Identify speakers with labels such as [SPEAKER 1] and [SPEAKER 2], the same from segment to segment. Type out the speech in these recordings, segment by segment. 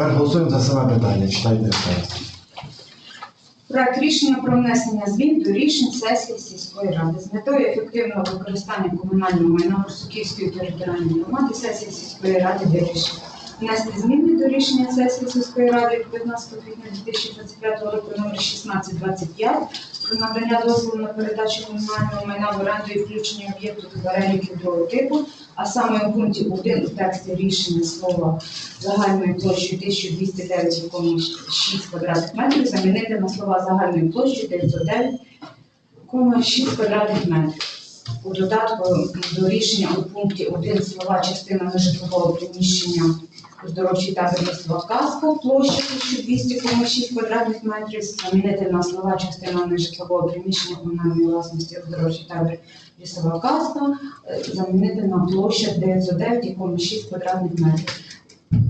[SPEAKER 1] Тепер голосуємо за саме питання. Читайте ще.
[SPEAKER 2] Проект рішення про внесення змін до рішень сесії сільської ради з метою ефективного використання комунального майна Корсуківської територіальної громади сесії сільської ради вирішення. внести зміни до рішення сесії сільської ради від 15 квітня 2025 року номер 1625 про надання дозволу на передачу комунального майна в оренду і включення об'єкту до переліків другого типу, а саме у пункті 1 у тексті рішення слова загальною площею 1209,6 квадратних метрів замінити на слова загальною площею 909,6 квадратних метрів. У додатку до рішення у пункті 1 слова частина нежитлового приміщення оздоровчий табір лісова казка, площа 1200,6 квадратних метрів, замінити на слова частина нежитлового приміщення комунальної власності оздоровчий табір лісова казка, е, замінити на площа 909,6 квадратних метрів.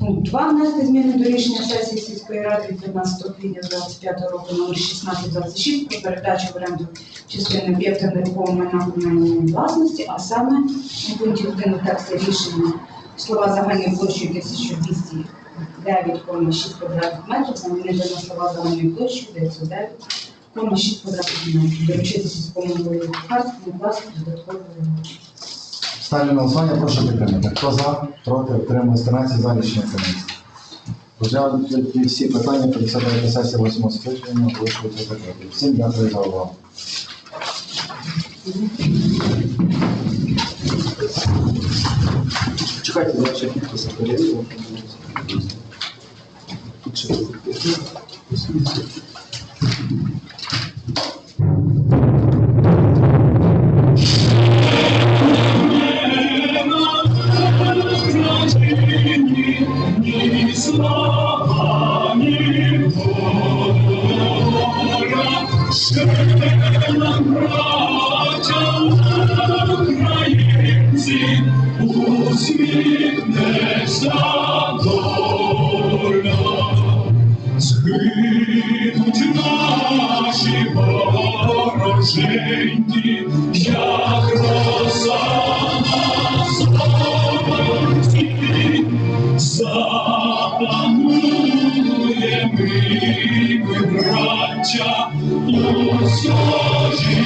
[SPEAKER 2] Пункт 2. Внести зміни до рішення сесії сільської ради від 15 квітня 25 року номер 1626 про передачу в оренду частини об'єкта нерухомого майна комунальної власності, а саме у пункті 1 у тексті рішення слова загальною площею 1209,6 квадратних метрів замінити на слова загальною площею 909,6 квадратних метрів. Доручити сільському голові карти власне додатково.
[SPEAKER 1] Ставлю на голосування, прошу підтримати. Хто за, проти, утримує 13 за рішення комісії. Розглянути всі питання 59 сесії 8 скликання залишуються закриті. Всім дякую за увагу.
[SPEAKER 3] Чекайте, я ще підписи перевірю. Тут ще
[SPEAKER 4] Згинуть наші вороженьки, як роса на сонці, запанує ми, браття, у сожі